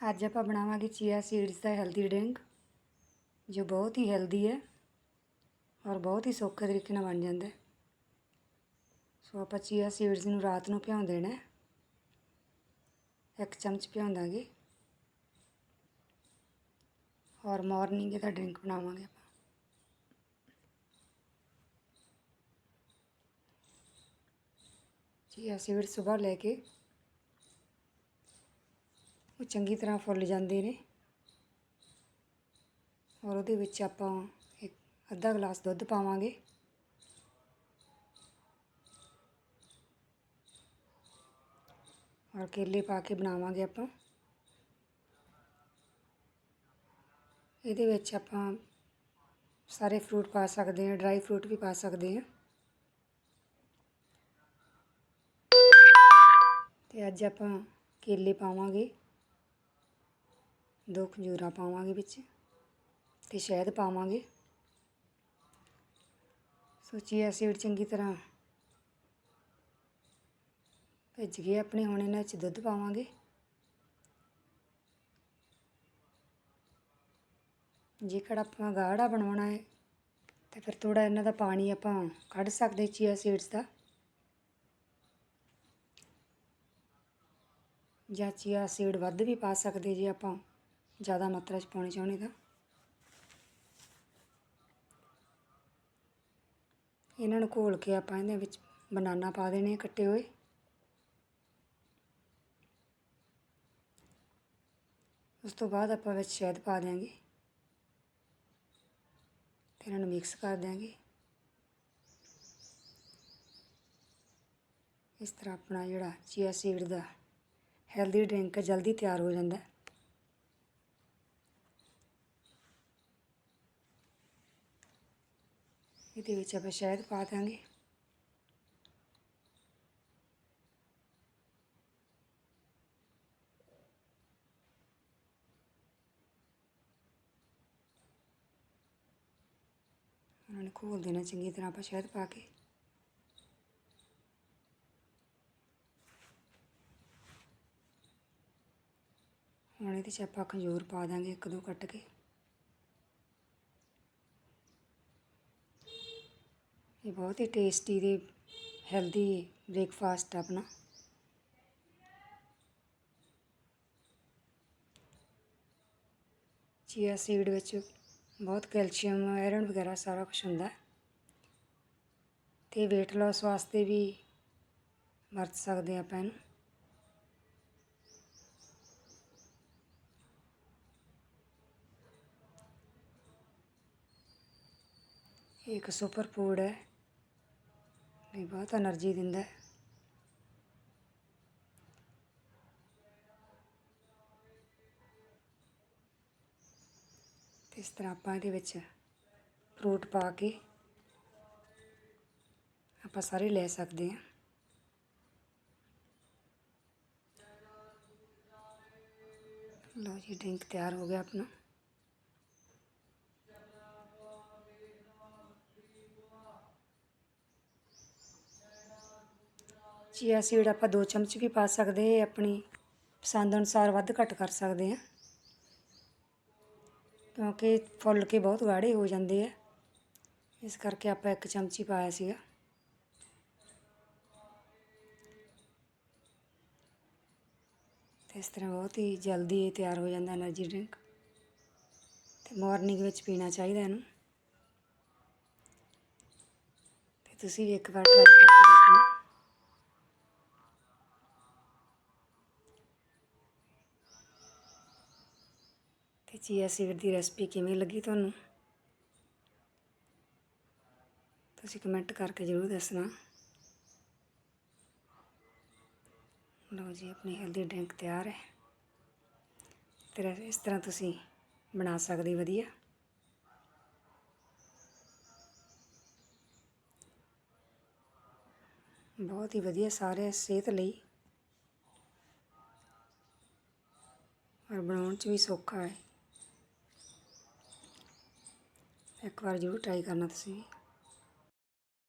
ਅੱਜ ਆਪਾਂ ਬਣਾਵਾਂਗੇ ਚੀਆ ਸੀਡਸ ਦਾ ਹੈਲਦੀ ਡਰਿੰਕ ਜੋ ਬਹੁਤ ਹੀ ਹੈਲਦੀ ਹੈ ਔਰ ਬਹੁਤ ਹੀ ਸੌਖੇ ਤਰੀਕੇ ਨਾਲ ਬਣ ਜਾਂਦਾ ਹੈ। ਸੋ ਆਪਾਂ ਚੀਆ ਸੀਡਸ ਨੂੰ ਰਾਤ ਨੂੰ ਭਿਉਂ ਦੇਣਾ ਇੱਕ ਚਮਚ ਭਿਉਂ ਦਾਂਗੇ। ਔਰ ਮਾਰਨਿੰਗ ਇਹਦਾ ਡਰਿੰਕ ਬਣਾਵਾਂਗੇ ਆਪਾਂ। ਚੀਆ ਸੀਡਸ ਸਵੇਰ ਲੈ ਕੇ ਉਹ ਚੰਗੀ ਤਰ੍ਹਾਂ ਫੁੱਲ ਜਾਂਦੇ ਨੇ। ਔਰ ਉਹਦੇ ਵਿੱਚ ਆਪਾਂ ਇੱਕ ਅੱਧਾ ਗਲਾਸ ਦੁੱਧ ਪਾਵਾਂਗੇ। ਔਰ ਕੇਲੇ ਪਾ ਕੇ ਬਣਾਵਾਂਗੇ ਆਪਾਂ। ਇਹਦੇ ਵਿੱਚ ਆਪਾਂ ਸਾਰੇ ਫਰੂਟ ਪਾ ਸਕਦੇ ਹਾਂ, ਡਰਾਈ ਫਰੂਟ ਵੀ ਪਾ ਸਕਦੇ ਹਾਂ। ਤੇ ਅੱਜ ਆਪਾਂ ਕੇਲੇ ਪਾਵਾਂਗੇ। ਦੋ ਖਜੂਰਾਂ ਪਾਵਾਂਗੇ ਵਿੱਚ ਤੇ ਸ਼ਹਿਦ ਪਾਵਾਂਗੇ। ਸੋ ਚੀਆ ਸੀਡ ਚੰਗੀ ਤਰ੍ਹਾਂ ਭਿੱਜ ਗਏ ਆਪਣੇ, ਹੁਣ ਇਹਨਾਂ ਵਿੱਚ ਦੁੱਧ ਪਾਵਾਂਗੇ। ਜੇਕਰ ਆਪਾਂ ਗਾੜਾ ਬਣਾਉਣਾ ਹੈ, ਤਾਂ ਫਿਰ ਥੋੜਾ ਇਹਨਾਂ ਦਾ ਪਾਣੀ ਆਪਾਂ ਕੱਢ ਸਕਦੇ ਚੀਆ ਸੀਡਸ ਦਾ। ਜਾਂ ਚੀਆ ਸੀਡ ਵੱਧ ਵੀ ਪਾ ਸਕਦੇ ਜੇ ਆਪਾਂ। ਜ਼ਿਆਦਾ ਮਾਤਰਾ 'ਚ ਪਾਉਣੇ ਚਾਹੁੰਦੇ ਤਾਂ। ਇਹਨਾਂ ਨੂੰ ਘੋਲ ਕੇ ਆਪਾਂ ਇਹਦੇ ਵਿੱਚ ਬਨਾਨਾ ਪਾ ਦੇਣੇ ਕੱਟੇ ਹੋਏ। ਉਸ ਤੋਂ ਬਾਅਦ ਆਪਾਂ ਵਿੱਚ ਸ਼ਹਿਦ ਪਾ ਦਿਆਂਗੇ। ਤੇ ਇਹਨਾਂ ਨੂੰ ਮਿਕਸ ਕਰ ਦਿਆਂਗੇ। ਇਸ ਤਰ੍ਹਾਂ ਆਪਣਾ ਜਿਹੜਾ ਚੀਆ ਸੀਡ ਦਾ ਹੈਲਦੀ ਡਰਿੰਕ ਜਲਦੀ ਤਿਆਰ ਹੋ ਜਾਂਦਾ। ਹੈ ਇਹਦੇ ਵਿੱਚ ਆਪਾਂ ਸ਼ਹਿਦ ਪਾ ਦਾਂਗੇ। ਉਹਨਾਂ ਨੂੰ ਘੋਲ ਦੇਣਾ ਚੰਗੀ ਤਰ੍ਹਾਂ ਆਪਾਂ ਸ਼ਹਿਦ ਪਾ ਕੇ। ਹੁਣ ਇਹਦੇ 'ਚ ਆਪਾਂ ਖਜੂਰ ਪਾ ਦਾਂਗੇ ਇੱਕ ਦੋ ਕੱਟ ਕੇ। ਇਹ ਬਹੁਤ ਹੀ ਟੇਸਟੀ ਤੇ ਹੈਲਦੀ ਬ੍ਰੇਕਫਾਸਟ ਆਪਣਾ। ਚੀਆ ਸੀਡ ਵਿੱਚ ਬਹੁਤ ਕੈਲਸ਼ੀਅਮ ਆਇਰਨ ਵਗੈਰਾ ਸਾਰਾ ਕੁਝ ਹੁੰਦਾ ਹੈ। ਤੇ weight loss ਵਾਸਤੇ ਵੀ ਵਰਤ ਸਕਦੇ ਆਪਾਂ ਇਹਨੂੰ। ਇਹ ਇੱਕ ਸੁਪਰ ਫੂਡ ਹੈ। ਇਹ ਬਹੁਤ એનર્ਜੀ ਦਿੰਦਾ ਹੈ। ਇਸ ਤਰ੍ਹਾਂ ਆਪਾਂ ਇਹਦੇ ਵਿੱਚ ਫਰੂਟ ਪਾ ਕੇ ਆਪਾਂ ਸਾਰੇ ਲੈ ਸਕਦੇ ਹਾਂ। ਲਓ ਜੀ ਡਰਿੰਕ ਤਿਆਰ ਹੋ ਗਿਆ ਆਪਣਾ। ਚੀਆ ਸੀਡ ਆਪਾਂ ਦੋ ਚਮਚ ਵੀ ਪਾ ਸਕਦੇ ਇਹ ਆਪਣੀ ਪਸੰਦ ਅਨੁਸਾਰ ਵੱਧ ਘੱਟ ਕਰ ਸਕਦੇ ਆ ਕਿਉਂਕਿ ਫੁੱਲ ਕੇ ਬਹੁਤ ਗਾੜੇ ਹੋ ਜਾਂਦੇ ਆ। ਇਸ ਕਰਕੇ ਆਪਾਂ ਇੱਕ ਚਮਚ ਹੀ ਪਾਇਆ ਸੀਗਾ। ਇਸ ਤਰ੍ਹਾਂ ਬਹੁਤ ਹੀ ਜਲਦੀ ਇਹ ਤਿਆਰ ਹੋ ਜਾਂਦਾ એનર્ਜੀ ਡਰਿੰਕ ਤੇ ਮਾਰਨਿੰਗ ਵਿੱਚ ਪੀਣਾ ਚਾਹੀਦਾ ਇਹਨੂੰ। ਤੇ ਤੁਸੀਂ ਵੀ ਇੱਕ ਵਾਰ ਟਰਾਈ ਕਰਕੇ ਦੇਖਣਾ। ਚੀਆ ਸੀਡ ਦੀ ਰੈਸਪੀ ਕਿਵੇਂ ਲੱਗੀ ਤੁਹਾਨੂੰ? ਤੁਸੀਂ ਕਮੈਂਟ ਕਰਕੇ ਜ਼ਰੂਰ ਦੱਸਣਾ। ਲਓ ਜੀ, ਆਪਣੀ ਹੈਲਦੀ ਡਰਿੰਕ ਤਿਆਰ ਹੈ। ਤੇ ਇਸ ਤਰ੍ਹਾਂ ਤੁਸੀਂ ਬਣਾ ਸਕਦੇ ਵਧੀਆ। ਬਹੁਤ ਹੀ ਵਧੀਆ, ਸਾਰੇ ਸਿਹਤ ਲਈ। ਔਰ ਬਣਾਉਣ 'ਚ ਵੀ ਸੌਖਾ ਹੈ। ਇੱਕ ਵਾਰ ਜ਼ਰੂਰ ਟਰਾਈ ਕਰਨਾ ਤੁਸੀਂ। ਵੀ